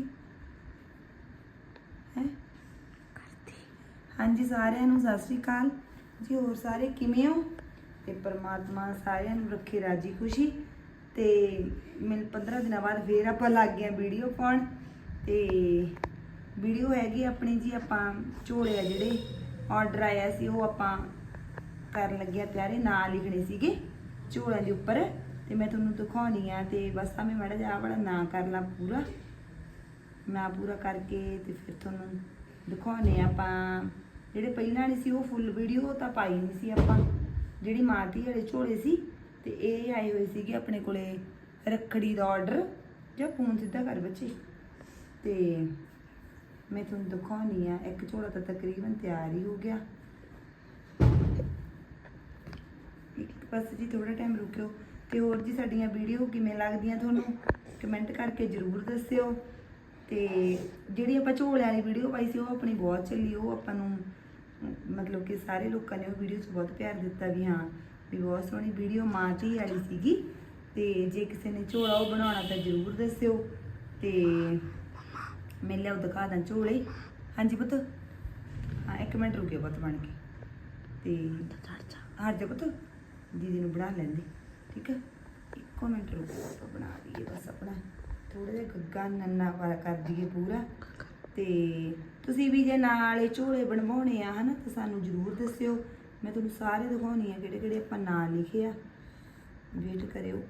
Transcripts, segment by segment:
ਕਰਤੀ। ਹੈ? ਹਾਂਜੀ ਸਾਰਿਆਂ ਨੂੰ ਸਤਿ ਸ੍ਰੀ ਅਕਾਲ। ਜੀ ਹੋਰ ਸਾਰੇ ਕਿਵੇਂ ਹੋ? ਤੇ ਪ੍ਰਮਾਤਮਾ ਸਾਰਿਆਂ ਨੂੰ ਰੱਖੇ ਰਾਜੀ ਖੁਸ਼ੀ। ਤੇ ਮਿਲ 15 ਦਿਨਾਂ ਬਾਅਦ ਫੇਰ ਆਪਾਂ ਲੱਗ ਗਏ ਵੀਡੀਓ ਪਾਉਣ। ਤੇ ਵੀਡੀਓ ਹੈਗੀ ਆਪਣੀ ਜੀ ਆਪਾਂ ਝੋਲੇ ਆ ਜਿਹੜੇ ਆਰਡਰ ਆਇਆ ਸੀ ਉਹ ਆਪਾਂ ਕਰਨ ਲੱਗਿਆ ਤਿਆਰੀ। ਨਾਂ ਲਿਖਣੇ ਸੀਗੇ ਝੋਲਿਆਂ ਦੇ ਉੱਪਰ। ਤੇ ਮੈਂ ਤੁਹਾਨੂੰ ਦਿਖਾਉਣੀ ਆ ਤੇ ਬਸ ਆ ਮੈਂ ਮਾੜਾ ਆਹ ਵਾਲਾ ਨਾਂ ਕਰ ਲਾਂ ਪੂਰਾ। ਨਾਂ ਪੂਰਾ ਕਰਕੇ ਤੇ ਫਿਰ ਤੁਹਾਨੂੰ ਦਿਖਾਉਣੇ ਆ ਆਪਾਂ। ਜਿਹੜੇ ਪਹਿਲਾਂ ਨਹੀਂ ਸੀ ਉਹ ਫੁੱਲ ਵੀਡੀਓ ਤਾਂ ਪਾਈ ਨਹੀਂ ਸੀ ਆਪਾਂ। ਜਿਹੜੀ ਮਾਟੀ ਵਾਲੇ ਝੋਲੇ ਸੀ, ਤੇ ਇਹ ਆਏ ਹੋਏ ਸੀਗੇ ਆਪਣੇ ਕੋਲੇ ਰੱਖੜੀ ਦਾ ਆਰਡਰ ਜਾਂ ਫੋਨ ਸਿੱਧਾ ਕਰ ਬੱਚੇ। ਤੇ ਮੈਂ ਤੁਹਾਨੂੰ ਦਿਖਾਉਣੀ ਆ ਇੱਕ ਝੋਲਾ ਤਾਂ ਤਕਰੀਬਨ ਤਿਆਰ ਹੀ ਹੋ ਗਿਆ। ਇੱਕ ਪਾਸੇ ਜੀ ਥੋੜਾ ਟਾਈਮ ਰੁਕਿਓ, ਤੇ ਹੋਰ ਜੀ ਸਾਡੀਆਂ ਵੀਡੀਓ ਕਿਵੇਂ ਲੱਗਦੀਆਂ ਤੁਹਾਨੂੰ ਕਮੈਂਟ ਕਰਕੇ ਜਰੂਰ ਦੱਸਿਓ। ਤੇ ਜਿਹੜੀ ਆਪਾਂ ਝੋਲੇ ਵਾਲੀ ਵੀਡੀਓ ਪਾਈ ਸੀ, ਉਹ ਆਪਣੀ ਬਹੁਤ ਚੱਲੀ। ਉਹ ਆਪਾਂ ਨੂੰ, ਮਤਲਬ ਕਿ ਸਾਰੇ ਲੋਕਾਂ ਨੇ ਉਹ ਵੀਡੀਓ 'ਚ ਬਹੁਤ ਪਿਆਰ ਦਿੱਤਾ ਵੀ ਹਾਂ, ਵੀ ਬਹੁਤ ਸੋਹਣੀ ਵੀਡੀਓ ਮਾਂ ਧੀ ਵਾਲੀ ਸੀਗੀ। ਤੇ ਜੇ ਕਿਸੇ ਨੇ ਝੋਲਾ ਉਹ ਬਣਾਉਣਾ ਤਾਂ ਜਰੂਰ ਦੱਸਿਓ। ਤੇ ਮੈਂ ਲਿਆਉ, ਦਿਖਾ ਦਾਂ ਝੋਲੇ। ਹਾਂਜੀ ਪੁੱਤ। ਹਾਂ, ਇੱਕ ਮਿੰਟ ਰੁਕਿਓ ਪੁੱਤ ਬਣ ਕੇ। ਤੇ ਹਟ ਜਾ ਪੁੱਤ। ਦੀਦੀ ਨੂੰ ਬਣਾ ਲੈਂਦੇ। ਠੀਕ ਹੈ ਇੱਕੋ ਮਿੰਟ ਰੁਕੋ ਬਣਾ ਦਈਏ ਬਸ ਆਪਣਾ। ਥੋੜਾ ਜਿਹਾ ਗੱਗਾ ਨੰਨਾ ਵਾਲਾ ਕਰ ਦਈਏ ਪੂਰਾ। ਤੇ ਤੁਸੀਂ ਵੀ ਜੇ ਨਾਲ ਇਹ ਝੋਲੇ ਬਣਵਾਉਣੇ ਆ ਹਨਾ ਤਾਂ ਸਾਨੂੰ ਜਰੂਰ ਦੱਸਿਓ। ਮੈਂ ਤੁਹਾਨੂੰ ਸਾਰੇ ਦਿਖਾਉਣੀ ਆ ਕਿਹੜੇ ਕਿਹੜੇ ਆਪਾਂ ਨਾਂ ਲਿਖੇ ਆ। ਵੇਟ ਕਰਿਓ।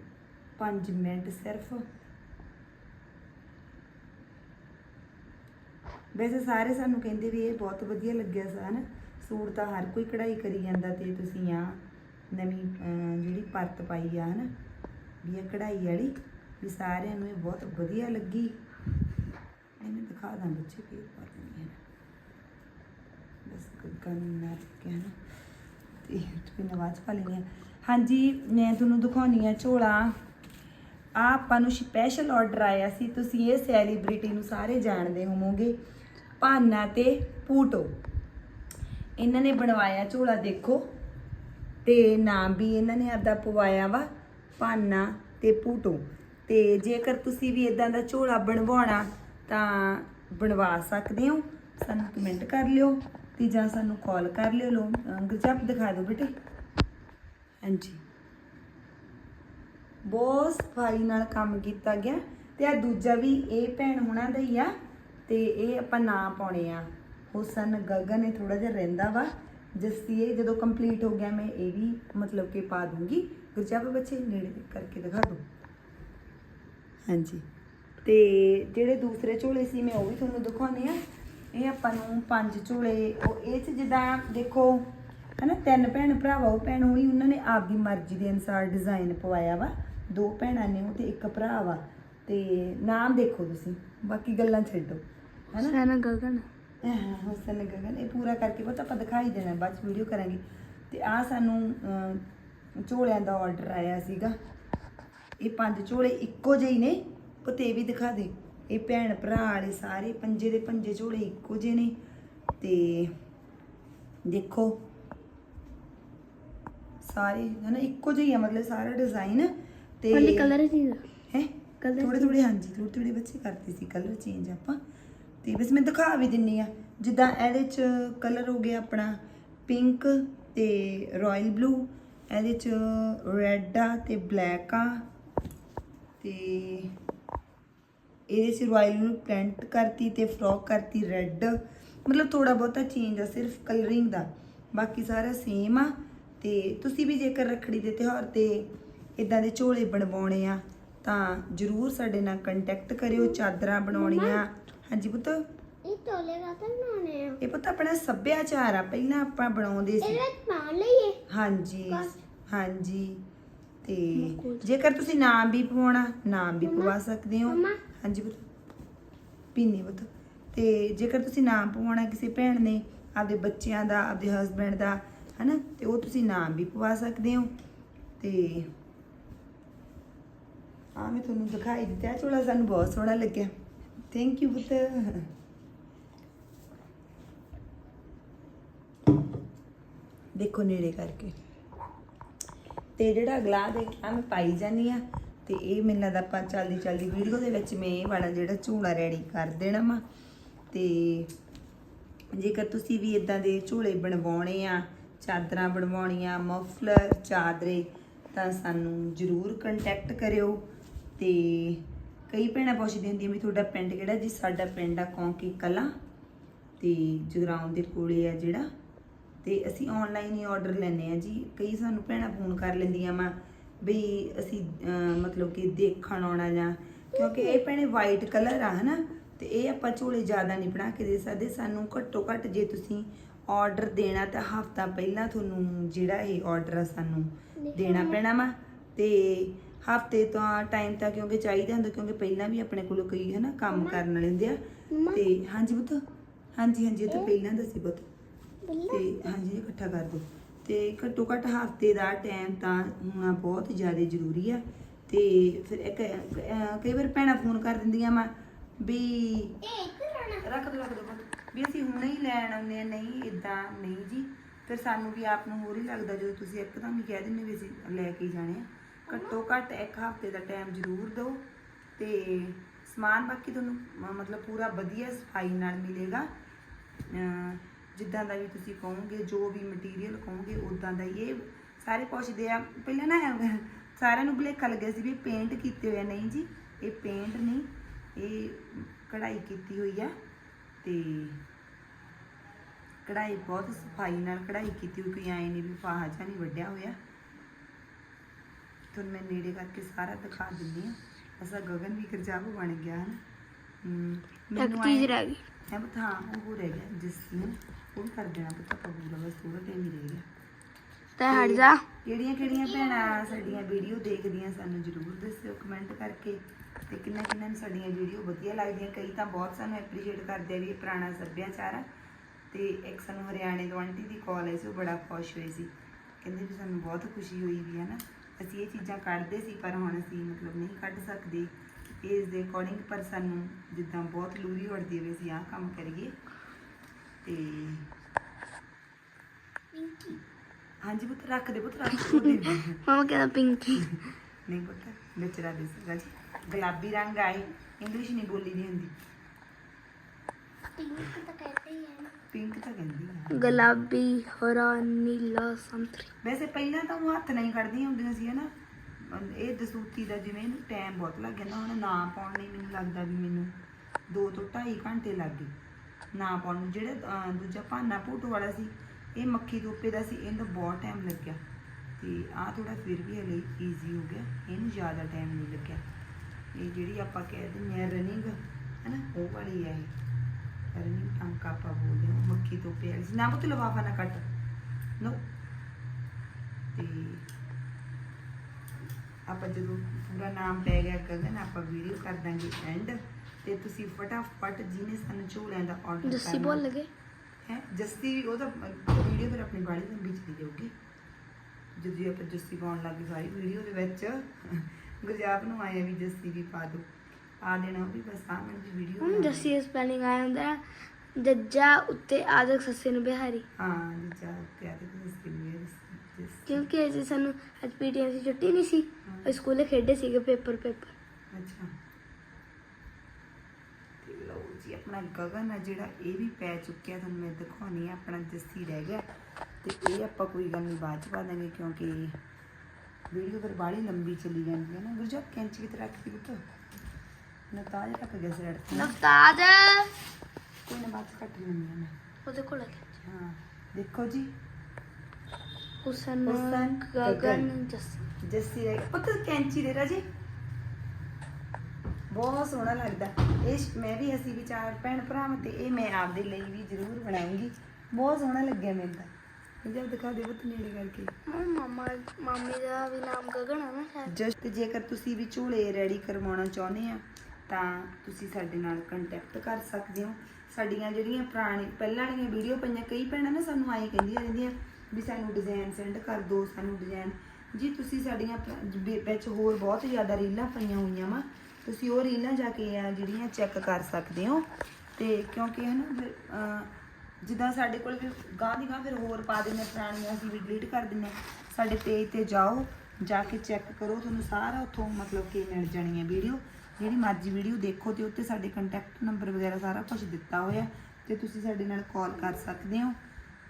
5 ਮਿੰਟ ਸਿਰਫ। ਵੈਸੇ ਸਾਰੇ ਸਾਨੂੰ ਕਹਿੰਦੇ ਵੀ ਇਹ ਬਹੁਤ ਵਧੀਆ ਲੱਗਿਆ ਸੀ ਹਨਾ। ਸੂਟ ਤਾਂ ਹਰ ਕੋਈ ਕਢਾਈ ਕਰੀ ਜਾਂਦਾ ਤੇ ਤੁਸੀਂ ਆ ਨਵੀਂ ਅਹ, ਜਿਹੜੀ ਪਰਤ ਪਾਈ ਆ ਹਨਾ ਵੀ ਇਹ ਕਢਾਈ ਵਾਲੀ। ਵੀ ਸਾਰਿਆਂ ਨੂੰ ਇਹ ਬਹੁਤ ਵਧੀਆ ਲੱਗੀ। ਇਹਨੇ ਦਿਖਾ ਦਾਂ ਬੱਚੇ ਫੇਰ ਪਾ ਦਿੰਦੀ ਬਸ ਗੱਗਾ ਨੂੰ ਨਾ ਕੇ ਹਨਾ ਤੇ ਤੁਸੀਂ ਨਵਾਜ਼ ਪਾ ਲੈਣੀ ਆ ਹਾਂਜੀ, ਮੈਂ ਤੁਹਾਨੂੰ ਦਿਖਾਉਣੀ ਆ ਝੋਲਾ। ਆ ਆਪਾਂ ਨੂੰ ਸਪੈਸ਼ਲ ਆਰਡਰ ਆਇਆ ਸੀ। ਤੁਸੀਂ ਇਹ ਸੈਲੀਬ੍ਰਿਟੀ ਨੂੰ ਸਾਰੇ ਜਾਣਦੇ ਹੋਵੋਗੇ। ਭਾਨਾ ਤੇ ਪੂਟੋ। ਇਹਨਾਂ ਨੇ ਬਣਵਾਇਆ ਝੋਲਾ, ਦੇਖੋ। ਤੇ ਨਾਮ ਵੀ ਇਹਨਾਂ ਨੇ ਆਪਦਾ ਪਵਾਇਆ ਵਾ, ਭਾਨਾ ਤੇ ਪੂਟੋ। ਤੇ ਜੇਕਰ ਤੁਸੀਂ ਵੀ ਇਦਾਂ ਦਾ ਝੋਲਾ ਬਣਵਾਉਣਾ, ਤਾਂ ਬਣਵਾ ਸਕਦੇ ਹੋ। ਸਾਨੂੰ ਕਮੈਂਟ ਕਰ ਲਿਓ ਤੇ ਜਾਂ ਸਾਨੂੰ ਕਾਲ ਕਰ ਲਿਓ ਲੋ ਗੁਰਜਪ ਦਿਖਾ ਦਿਓ ਬੇਟੇ। ਹਾਂਜੀ। ਬਹੁਤ ਸਫ਼ਾਈ ਨਾਲ ਕੰਮ ਕੀਤਾ ਗਿਆ ਤੇ ਆ ਦੂਜਾ ਵੀ ਇਹ ਭੈਣ ਹੁਣਾਂ ਦਾ ਹੀ ਆ ਤੇ ਇਹ ਆਪਾਂ ਨਾਂ ਪਾਉਣੇ ਆ। ਹੁਸਨ ਗਗਨ, ਇਹ ਥੋੜਾ ਜਿਹਾ ਰਹਿੰਦਾ ਵਾ। ਜੱਸੀ, ਇਹ ਜਦੋਂ ਕੰਪਲੀਟ ਹੋ ਗਿਆ, ਮੈਂ ਇਹ ਵੀ ਮਤਲਬ ਕਿ ਪਾ ਦੂੰਗੀ। ਗੁਰਜਪ ਬੱਚੇ ਨੇੜੇ ਕਰਕੇ ਦਿਖਾ ਦੋ ਹਾਂਜੀ। ਤੇ ਜਿਹੜੇ ਦੂਸਰੇ ਝੋਲੇ ਸੀ ਮੈਂ ਉਹ ਵੀ ਤੁਹਾਨੂੰ ਦਿਖਾਉਣੇ ਆ ਇਹ ਆਪਾਂ ਨੂੰ ਪੰਜ ਝੋਲੇ ਉਹ ਇਹ ਚ ਜਿੱਦਾਂ ਦੇਖੋ ਹਨਾ ਤਿੰਨ ਭੈਣ ਭਰਾਵਾ ਉਹ ਭੈਣ ਹੋਈ ਉਹਨਾਂ ਨੇ ਆਪਦੀ ਮਰਜ਼ੀ ਦੇ ਅਨਸਾਰ ਡਿਜ਼ਾਈਨ ਪਵਾਇਆ ਵਾ। ਦੋ ਭੈਣਾਂ ਨੇ ਉਹ ਤੇ ਇੱਕ ਭਰਾ ਵਾ। ਤੇ ਨਾਮ ਦੇਖੋ ਤੁਸੀਂ ਬਾਕੀ ਗੱਲਾਂ ਛੱਡੋ ਹਨਾ? ਸਨ ਗਗਨ। ਹੁਸਨ ਗਗਨ ਇਹ ਪੂਰਾ ਕਰਕੇ ਪਤਾ ਆਪਾਂ ਦਿਖਾਈ ਦੇਣਾ ਬਾਅਦ ਵੀਡੀਓ ਕਰਾਂਗੇ। ਤੇ ਆ ਸਾਨੂੰ ਝੋਲਿਆਂ ਦਾ ਆਰਡਰ ਆਇਆ ਸੀਗਾ। ਇਹ ਪੰਜ ਝੋਲੇ ਇੱਕੋ ਜਿਹੇ ਹੀ ਨੇ ਪੁੱਤ ਵੀ ਦਿਖਾ ਦੇ। ਇਹ ਭੈਣ ਭਰਾ ਵਾਲੇ ਸਾਰੇ ਪੰਜੇ ਦੇ ਪੰਜੇ ਝੋਲੇ ਇੱਕੋ ਜਿਹੇ ਨੇ ਤੇ ਦੇਖੋ। ਸਾਰੇ ਹਨਾ ਇੱਕੋ ਜਿਹੀ ਆ ਮਤਲਬ ਸਾਰਾ ਡਿਜ਼ਾਈਨ ਤੇ ਉਹਲੀ ਕਲਰ ਚੀਜ਼ ਹੈ? Colour ਥੋੜੇ ਥੋੜੇ ਹਾਂਜੀ ਥੋੜੇ ਥੋੜੇ ਬੱਚੇ ਕਰਤੇ ਸੀ ਕਲਰ ਚੇਂਜ ਆਪਾਂ। ਤੇ ਬਸ ਮੈਂ ਦਿਖਾ ਵੀ ਦਿੰਨੀ ਆ ਜਿੱਦਾਂ ਇਹਦੇ ਚ ਕਲਰ ਹੋ ਗਿਆ ਆਪਣਾ ਪਿੰਕ ਤੇ ਰਾਇਲ ਬਲੂ ਇਹਦੇ ਚ ਰੈੱਡ ਆ ਤੇ ਬਲੈਕ ਆ। ਤੇ ਇਹਦੇ ਚ ਰਾਇਲ ਬਲੂ ਪ੍ਰਿੰਟ ਕਰਤੀ ਤੇ ਫਰੋਕ ਕਰਤੀ ਰੈੱਡ ਮਤਲਬ ਥੋੜਾ ਬਹੁਤਾ ਚੇਂਜ ਆ ਸਿਰਫ ਕਲਰਿੰਗ ਦਾ। ਬਾਕੀ ਸਾਰਾ ਸੇਮ ਆ। ਤੇ ਤੁਸੀਂ ਵੀ ਜੇਕਰ ਰੱਖੜੀ ਦੇ ਤਿਉਹਾਰ ਤੇ ਇਦਾਂ ਦੇ ਝੋਲੇ ਬਣਵਾਉਣੇ ਆ ਤਾਂ ਜਰੂਰ ਸਾਡੇ ਨਾਲ ਕੰਟੈਕਟ ਕਰਿਓ ਚਾਦਰਾਂ ਬਣਾਉਣੀਆਂ। ਹਾਂਜੀ ਪੁੱਤ? ਇਹ ਤੋਲੇ ਰਾਤਾਂ ਬਣਾਉਣੇ ਆ? ਇਹ ਪੁੱਤ ਆਪਣਾ ਸੱਭਿਆਚਾਰ ਆ ਪਹਿਲਾਂ ਆਪਾਂ ਬਣਾਉਂਦੇ ਸੀ। ਇਹਦੇ ਵਿੱਚ ਪਾਉਣ ਲਈਏ। ਹਾਂਜੀ। ਹਾਂਜੀ। ਤੇ ਜੇਕਰ ਤੁਸੀਂ ਨਾਮ ਵੀ ਪਵਾਉਣਾ ਨਾਮ ਵੀ ਪਵਾ ਸਕਦੇ ਹੋ। ਹਾਂਜੀ ਪੁੱਤ। ਪੀਨੀ ਪੁੱਤ। ਤੇ ਜੇਕਰ ਤੁਸੀਂ ਨਾਮ ਪਵਾਉਣਾ ਕਿਸੇ ਭੈਣ ਨੇ ਆਪਦੇ ਬੱਚਿਆਂ ਦਾ ਆਪਦੇ ਹਸਬੰਡ ਦਾ ਹਨਾ ਤੇ ਉਹ ਤੁਸੀਂ ਨਾਮ ਵੀ ਪਵਾ ਸਕਦੇ ਹੋ। ਤੇ ਆ ਮੈਂ ਤੁਹਾਨੂੰ ਦਿਖਾਈ ਦਿੱਤਾ ਝੋਲਾ ਸਾਨੂੰ ਬਹੁਤ ਸੋਹਣਾ ਲੱਗਿਆ। ਥੈਂਕ ਯੂ ਪੁੱਤ। ਦੇਖੋ ਨੇੜੇ ਕਰਕੇ। ਤੇ ਜਿਹੜਾ ਅਗਲਾ ਦੇਖਿਆ ਮੈਂ ਪਾਈ ਜਾਨੀ ਆ, ਤੇ ਇਹ ਮੈਨੂੰ ਲੱਗਦਾ ਆਪਾਂ ਚੱਲਦੀ ਚੱਲਦੀ ਵੀਡੀਓ ਦੇ ਵਿੱਚ ਮੈਂ ਇਹ ਵਾਲਾ ਜਿਹੜਾ ਝੂਲਾ ਰੈਡੀ ਕਰ ਦੇਣਾ ਵਾ। ਤੇ ਜੇਕਰ ਤੁਸੀਂ ਵੀ ਇਦਾਂ ਦੇ ਝੂਲੇ ਬਣਵਾਉਣੇ ਆ, ਚਾਦਰਾਂ ਬਣਵਾਉਣੀਆਂ ਮਫਲਰ ਚਾਦਰੇ, ਤਾਂ ਸਾਨੂੰ ਜਰੂਰ ਕੰਟੈਕਟ ਕਰਿਓ। ਤੇ ਕਈ ਭੈਣਾਂ ਪੁੱਛਦੀਆਂ ਹੁੰਦੀਆਂ ਵੀ ਤੁਹਾਡਾ ਪਿੰਡ ਕਿਹੜਾ? ਜੀ ਸਾਡਾ ਪਿੰਡ ਆ ਕੌਂਕੀ ਕਲਾਂ। ਤੇ ਜਗਰਾਉਂ ਦੇ ਕੋਲੇ ਆ ਜਿਹੜਾ। ਤੇ ਅਸੀਂ ਆਨਲਾਈਨ ਹੀ ਆਰਡਰ ਲੈਨੇ ਆ ਜੀ। ਕਈ ਸਾਨੂੰ ਭੈਣਾਂ ਫੋਨ ਕਰ ਲੈਂਦੀਆਂ ਵਾ ਵੀ ਅਸੀਂ ਅਹ, ਮਤਲਬ ਕਿ ਦੇਖਣ ਆਉਣਾ ਜਾਂ ਕਿਉਂਕਿ ਇਹ ਭੈਣੇ ਵਾਈਟ ਕਲਰ ਆ ਹਨਾ? ਤੇ ਇਹ ਆਪਾਂ ਝੋਲੇ ਜ਼ਿਆਦਾ ਨਹੀਂ ਬਣਾ ਕੇ ਦੇ ਸਕਦੇ। ਸਾਨੂੰ ਘੱਟੋ ਘੱਟ ਜੇ ਤੁਸੀਂ ਆਰਡਰ ਦੇਣਾ ਤਾਂ ਹਫਤਾ ਪਹਿਲਾਂ ਤੁਹਾਨੂੰ ਜਿਹੜਾ ਇਹ ਆਰਡਰ ਆ ਸਾਨੂੰ ਦੇਣਾ ਪੈਣਾ ਵਾ। ਤੇ ਹਫ਼ਤੇ ਤੋਂ ਟਾਈਮ ਤਾਂ ਕਿਉਂਕਿ ਚਾਹੀਦਾ ਹੁੰਦਾ ਕਿਉਂਕਿ ਪਹਿਲਾਂ ਵੀ ਆਪਣੇ ਕੋਲ ਕਈ ਹਨਾ ਕੰਮ ਕਰਨ ਵਾਲੇ ਹੁੰਦੇ ਆ। ਤੇ ਹਾਂਜੀ ਪੁੱਤ। ਹਾਂਜੀ ਹਾਂਜੀ ਇਹ ਤਾਂ ਪਹਿਲਾਂ ਦੱਸੀ ਪੁੱਤ। ਤੇ ਹਾਂਜੀ ਇਕੱਠਾ ਕਰ ਦੋ ਤੇ ਘੱਟੋ ਘੱਟ ਹਫ਼ਤੇ ਦਾ ਟਾਈਮ ਤਾਂ ਹੋਣਾ ਬਹੁਤ ਜ਼ਿਆਦਾ ਜ਼ਰੂਰੀ ਆ। ਤੇ ਫਿਰ ਇੱਕ ਅਹ, ਕਈ ਵਾਰ ਭੈਣਾਂ ਫੋਨ ਕਰ ਦਿੰਦੀਆਂ ਵਾ ਵੀ ਰੱਖ ਦੋ ਰੱਖ ਦੋ। ਵੀ ਅਸੀਂ ਹੁਣੇ ਹੀ ਲੈਣ ਆਉਂਦੇ ਆ ਨਹੀਂ ਇਦਾਂ ਨਹੀਂ ਜੀ। ਫਿਰ ਸਾਨੂੰ ਵੀ ਆਪ ਨੂੰ ਹੋਰ ਹੀ ਲੱਗਦਾ ਜਦੋਂ ਤੁਸੀਂ ਇੱਕਦਮ ਹੀ ਕਹਿ ਦਿੰਦੇ ਵੀ ਅਸੀਂ ਲੈ ਕੇ ਹੀ ਜਾਣੇ ਆ। ਘੱਟੋ ਘੱਟ ਇੱਕ ਹਫ਼ਤੇ ਦਾ ਟਾਈਮ ਜ਼ਰੂਰ ਦਿਓ। ਤੇ ਸਮਾਨ ਬਾਕੀ ਤੁਹਾਨੂੰ ਮ- ਮਤਲਬ ਪੂਰਾ ਵਧੀਆ ਸਫ਼ਾਈ ਨਾਲ ਮਿਲੇਗਾ। ਅਮ ਜਿੱਦਾਂ ਦਾ ਵੀ ਤੁਸੀਂ ਕਹੋਗੇ ਜੋ ਵੀ ਮਟੀਰੀਅਲ ਕਹੋਗੇ ਉਦਾਂ ਦਾ ਹੀ। ਇਹ ਸਾਰੇ ਪੁੱਛਦੇ ਆ। ਪਹਿਲਾਂ ਨਾ ਸਾਰਿਆਂ ਨੂੰ ਭੁਲੇਖਾ ਲੱਗਿਆ ਸੀ ਵੀ ਪੇਂਟ ਕੀਤੇ ਹੋਏ ਆ। ਨਹੀਂ ਜੀ ਇਹ ਪੇਂਟ ਨਹੀਂ ਇਹ ਕਢਾਈ ਕੀਤੀ ਹੋਈ ਆ ਤੇ ਕਢਾਈ ਬਹੁਤ ਸਫ਼ਾਈ ਨਾਲ ਕਢਾਈ ਕੀਤੀ ਹੋਈ। ਕੋਈ ਐ ਨਹੀਂ ਵੀ ਫਾਹਾ ਜਾਂ ਨਹੀਂ ਵੱਡਿਆ ਹੋਇਆ। ਤੁਹਾਨੂੰ ਮੈਂ ਨੇੜੇ ਕਰਕੇ ਸਾਰਾ ਦਿਖਾ ਦਿੰਦੀ ਆ। ਅਸਾ ਗਗਨ ਵੀ ਕਰਜਾਬ ਬਣ ਗਿਆ ਹਨ? ਇੱਕ ਚੀਜ਼ ਐਂ- ਰਹਿ ਗਈ। ਹੈ ਬਤ ਉਹ ਰਹਿ ਗਿਆ ਜਿਸ ਨੂੰ ਉਹ ਕਰ ਦੇਣਾ ਪਤਾ ਪੂਰਾ ਬਸ ਥੋੜਾ ਟਾਈਮ ਹੀ ਰਹਿ ਗਿਆ ਤਾਂ ਹਟ ਜਾ। ਕਿਹੜੀਆਂ ਕਿਹੜੀਆਂ ਭੈਣਾਂ ਸਾਡੀਆਂ ਵੀਡੀਓ ਦੇਖਦੀਆਂ ਸਾਨੂੰ ਜਰੂਰ ਦੱਸਿਓ ਕਮੈਂਟ ਕਰਕੇ। ਤੇ ਕਿੰਨਾ ਕਿੰਨਾ ਨੂੰ ਸਾਡੀਆਂ ਵੀਡੀਓ ਵਧੀਆ ਲੱਗਦੀਆਂ ਕਈ ਤਾਂ ਬਹੁਤ ਸਾਨੂੰ ਐਪਰੀਸ਼ੀਏਟ ਕਰਦੇ ਆ ਵੀ ਇਹ ਪੁਰਾਣਾ ਸੱਭਿਆਚਾਰ ਆ। ਤੇ ਇੱਕ ਸਾਨੂੰ ਹਰਿਆਣੇ ਤੋਂ ਆਂਟੀ ਦੀ ਕਾਲ ਆਈ ਸੀ ਉਹ ਬੜਾ ਖੁਸ਼ ਹੋਏ ਸੀ। ਕਹਿੰਦੇ ਵੀ ਸਾਨੂੰ ਬਹੁਤ ਖੁਸ਼ੀ ਹੋਈ ਵੀ ਹੈ ਨਾ ਅਸੀਂ ਇਹ ਚੀਜ਼ਾਂ ਕੱਢਦੇ ਸੀ ਪਰ ਹੁਣ ਅਸੀਂ ਮਤਲਬ ਨਹੀਂ ਕੱਢ ਸਕਦੇ। ਏਜ ਦੇ ਅਕੋਰਡਿੰਗ ਪਰ ਸਾਨੂੰ ਜਿੱਦਾਂ ਬਹੁਤ ਲੂਰੀ ਉੜਦੀ ਵੀ ਅਸੀਂ ਆਹ ਕੰਮ ਕਰੀਏ। ਤੇ ਹਾਂਜੀ ਪੁੱਤ ਰੱਖ ਦੇ ਪੁੱਤ ਰੱਖ ਦੇ ਮਮਾ ਕਹਿੰਦਾ ਪਿੰਕੀ? ਨਹੀਂ ਪੁੱਤ ਵਿੱਚ ਰੱਖ ਦੇ ਸੀਗਾ ਜੀ। ਗੁਲਾਬੀ ਰੰਗ ਆਏ ਇੰਗਲਿਸ਼ ਨਹੀਂ ਬੋਲੀ ਦੀ ਹੁੰਦੀ। ਪਿੰਕ ਤਾਂ ਕਹਿੰਦੇ ਹੀ ਆ। ਪਿੰਕ ਤਾਂ ਕਹਿੰਦੀ ਆ। ਗੁਲਾਬੀ ਹਰਾ ਨੀਲਾ ਸੰਤਰੀ। ਵੈਸੇ ਪਹਿਲਾਂ ਤਾਂ ਉਹ ਹੱਥ ਨਹੀਂ ਕੱਢਦੀਆਂ ਹੁੰਦੀਆਂ ਸੀ ਹਨਾ? ਅਮ ਇਹ ਦਸੂਤੀ ਦਾ ਜਿਵੇਂ ਇਹਨੂੰ ਟਾਈਮ ਬਹੁਤ ਲੱਗ ਜਾਂਦਾ ਹੁਣ ਨਾ ਪਾਉਣ ਲਈ ਮੈਨੂੰ ਲੱਗਦਾ ਵੀ ਮੈਨੂੰ 2 ਤੋਂ 2.5 ਘੰਟੇ ਲੱਗ ਗਏ। ਨਾ ਪਾਉਣ ਨੂੰ। ਜਿਹੜੇ ਦੂਜਾ ਭਾਨਾ ਭੂਟੋ ਵਾਲਾ ਸੀ, ਇਹ ਮੱਖੀ ਤੋਪੇ ਦਾ ਸੀ, ਇਹਨੂੰ ਬਹੁਤ ਟਾਈਮ ਲੱਗਿਆ। ਤੇ ਆਹ ਥੋੜਾ ਫਿਰ ਵੀ ਹਲੇ ਈਜ਼ੀ ਹੋ ਗਿਆ, ਇਹਨੂੰ ਜ਼ਿਆਦਾ ਟਾਈਮ ਨਹੀਂ ਲੱਗਿਆ। ਇਹ ਜਿਹੜੀ ਆਪਾਂ ਕਹਿ ਦਿੰਦੇ ਆ ਰਨਿੰਗ ਹੈਨਾ, ਉਹ ਵਾਲੀ ਹੈ ਇਹ। ਰਨਿੰਗ ਟਾਂਕਾ ਆਪਾਂ ਬੋਲਦੇ ਹਾਂ ਮੱਖੀ ਤੋਪੇ ਵਾਲੀ ਸੀ। ਨਾ ਪੁੱਤ ਲਫਾਫਾ ਨਾ ਕੱਟ। ਨੋ ਤੇ ਆਪਾਂ ਜਦੋਂ ਪੂਰਾ ਨਾਮ ਪੈ ਗਿਆ ਗਗਨ ਆਪਾਂ ਵੀਡੀਓ ਕਰ ਦਾਂਗੇ ਐਂਡ ਤੇ ਤੁਸੀਂ ਫਟਾਫਟ ਜਿਹਨੇ ਸਾਨੂੰ ਝੋਲਿਆਂ ਦਾ ਆਰਡਰ ਜੱਸੀ ਬੋਲ ਲਗੇ। ਹੈ ਜੱਸੀ ਵੀ ਉਹਦਾ ਵੀਡੀਓ ਫਿਰ ਆਪਣੀ ਬਾੜੀ ਲੰਬੀ ਚਲੀ ਜਾਊਗੀ ਜਦੋਂ ਆਪਾਂ ਜੱਸੀ ਪਾਉਣ ਲੱਗ ਗਏ ਸਾਰੀ ਵੀਡੀਓ ਦੇ ਵਿੱਚ। ਗੁਰਜਾਪ ਨੂੰ ਆਇਆ ਵੀ ਜੱਸੀ ਵੀ ਪਾ ਦੋ ਆ ਦੇਣਾ ਉਹ ਵੀ ਬਸ ਆ ਮਿੰਟ ਦੀ ਵੀਡੀਓ ਹੁਣ ਜੱਸੀ ਦਾ ਸਪੈਲਿੰਗ ਆਇਆ ਹੁੰਦਾ ਜੱਜਾ ਉੱਤੇ ਆਦਕ ਸੱਸੇ ਨੂੰ ਬਿਹਾਰੀ। ਹਾਂ ਜੀ ਜਾ ਕੇ ਆ ਤੇ ਜੱਸੀ ਵੀ ਹੈ, ਜੱਸੀ- ਜੱਸੀ। ਕਿਉਂਕਿ ਅਸੀਂ ਸਾਨੂੰ ਅੱਜ ਪੀਟੀਐਮ ਦੀ ਛੁੱਟੀ ਨਹੀਂ ਸੀ। ਸਕੂਲੇ ਖੇਡੇ ਸੀਗੇ ਪੇਪਰ ਪੇਪਰ। ਅੱਛਾ ਤੇ ਲਓ ਜੀ ਆਪਣਾ ਗਗਨ ਆ ਜਿਹੜਾ ਇਹ ਵੀ ਪੈ ਚੁੱਕਿਆ ਤੁਹਾਨੂੰ ਮੈਂ ਦਿਖਾਉਣੀ ਆ ਆਪਣਾ ਜੱਸੀ ਰਹਿ ਗਿਆ। ਤੇ ਇਹ ਆਪਾਂ ਕੋਈ ਗੱਲ ਨਹੀਂ ਬਾਅਦ ਚ ਪਾ ਦਾਂਗੇ ਕਿਉਂਕਿ ਵੀਡੀਓ ਫਿਰ ਬਾਹਲੀ ਲੰਬੀ ਚਲੀ ਜਾਂਦੀ ਹੈ ਨਾ। ਗੁਰਜੋਤ ਕੈਂਚੀ ਕਿਤੇ ਰੱਖਦੀ ਪੁੱਤ। ਨਾ ਤਾਂ ਰੱਖ ਗਿਆ ਸਿਰ ਤੇ ਨਫਤਾਦ ਕੋਈ ਨਾ ਚ ਕੱਟ ਲੈਂਦੀ ਹਾਂ ਮੈਂ। ਉਹਦੇ ਕੋਲ ਹੈ ਹਾਂ ਦੇਖੋ ਜੀ। ਹੁਸਨ ਗਗਨ। ਜੱਸੀ। ਜੱਸੀ ਰਹਿ ਗਿਆ। ਪੁੱਤ ਕੈਂਚੀ ਦੇ ਰਾਜੇ। ਬਹੁਤ ਸੋਹਣਾ ਲੱਗਦਾ। ਇਹ ਮੈਂ ਵੀ ਅਸੀਂ ਵਿਚਾਰ ਭੈਣ ਭਰਾ ਤੇ ਇਹ ਮੈਂ ਆਪਦੇ ਲਈ ਵੀ ਜ਼ਰੂਰ ਬਣਾਉਂਗੀ। ਬਹੁਤ ਸੋਹਣਾ ਲੱਗਿਆ ਮੈਨੂੰ ਤਾਂ। ਇਹ ਜਦ ਦਿਖਾ ਦੇ ਪੁੱਤ ਨੇੜੇ ਕਰਕੇ। ਮਾਮਾ ਮਾਮੀ ਦਾ ਵੀ ਨਾਮ ਗਗਨ ਆ ਨਾ ਸ਼ਾਇਦ। ਜਸਟ ਤੇ ਜੇਕਰ ਤੁਸੀਂ ਵੀ ਝੋਲੇ ਰੈਡੀ ਕਰਵਾਉਣਾ ਚਾਹੁੰਦੇ ਆ ਤਾਂ ਤੁਸੀਂ ਸਾਡੇ ਨਾਲ ਕੰਟੈਕਟ ਕਰ ਸਕਦੇ ਹੋ। ਸਾਡੀਆਂ ਜਿਹੜੀਆਂ ਪੁਰਾਣੀ ਪਹਿਲਾਂ ਵਾਲੀਆਂ ਵੀਡੀਓ ਪਈਆਂ ਕਈ ਭੈਣਾਂ ਨਾ ਸਾਨੂੰ ਆਏ ਕਹਿੰਦੀਆਂ ਰਹਿੰਦੀਆਂ ਵੀ ਸਾਨੂੰ ਡਿਜ਼ਾਈਨ ਸੈਂਡ ਕਰ ਦਿਓ ਸਾਨੂੰ ਡਿਜ਼ਾਈਨ ਜੀ ਤੁਸੀਂ ਸਾਡੀਆਂ ਵੀ ਵਿੱਚ ਹੋਰ ਬਹੁਤ ਜ਼ਿਆਦਾ ਰੀਲਾਂ ਪਈਆਂ ਹੋਈਆਂ ਵਾ ਤੁਸੀਂ ਉਹ ਰੀਲਾਂ ਜਾ ਕੇ ਆ ਜਿਹੜੀਆਂ ਚੈੱਕ ਕਰ ਸਕਦੇ ਹੋ। ਤੇ ਕਿਉਂਕਿ ਹੈ ਨਾ ਫਿਰ, ਜਿੱਦਾਂ ਸਾਡੇ ਕੋਲ ਵੀ ਗਾਂ ਦੀ ਗਾਂ ਫਿਰ ਹੋਰ ਪਾ ਦਿੰਦੇ ਹਾਂ ਪੁਰਾਣੀਆਂ ਅਸੀਂ ਵੀ ਡਿਲੀਟ ਕਰ ਦਿੰਦੇ ਸਾਡੇ ਪੇਜ ਤੇ ਜਾਓ ਜਾ ਕੇ ਚੈੱਕ ਕਰੋ ਤੁਹਾਨੂੰ ਸਾਰਾ ਉੱਥੋਂ ਮਤਲਬ ਕਿ ਮਿਲ ਜਾਣੀ ਹੈ ਵੀਡੀਓ ਜਿਹੜੀ ਮਰਜ਼ੀ ਵੀਡੀਓ ਦੇਖੋ ਤੇ ਉੱਤੇ ਸਾਡੇ ਕੰਟੈਕਟ ਨੰਬਰ ਵਗੈਰਾ ਸਾਰਾ ਕੁਝ ਦਿੱਤਾ ਹੋਇਆ ਤੇ ਤੁਸੀਂ ਸਾਡੇ ਨਾਲ ਕਾਲ ਕਰ ਸਕਦੇ ਹੋ।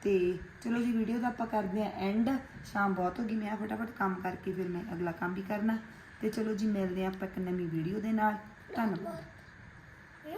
ਤੇ ਚਲੋ ਜੀ ਵੀਡੀਓ ਦਾ ਆਪਾਂ ਕਰਦੇ ਹਾਂ ਐਂਡ ਸ਼ਾਮ ਬਹੁਤ ਹੋ ਗਈ ਮੈਂ ਫਟਾਫਟ ਕੰਮ ਕਰਕੇ ਫਿਰ ਮੈਂ ਅਗਲਾ ਕੰਮ ਵੀ ਕਰਨਾ। ਤੇ ਚਲੋ ਜੀ ਮਿਲਦੇ ਹਾਂ ਆਪਾਂ ਇੱਕ ਨਵੀਂ ਵੀਡੀਓ ਦੇ ਨਾਲ। ਧੰਨਵਾਦ।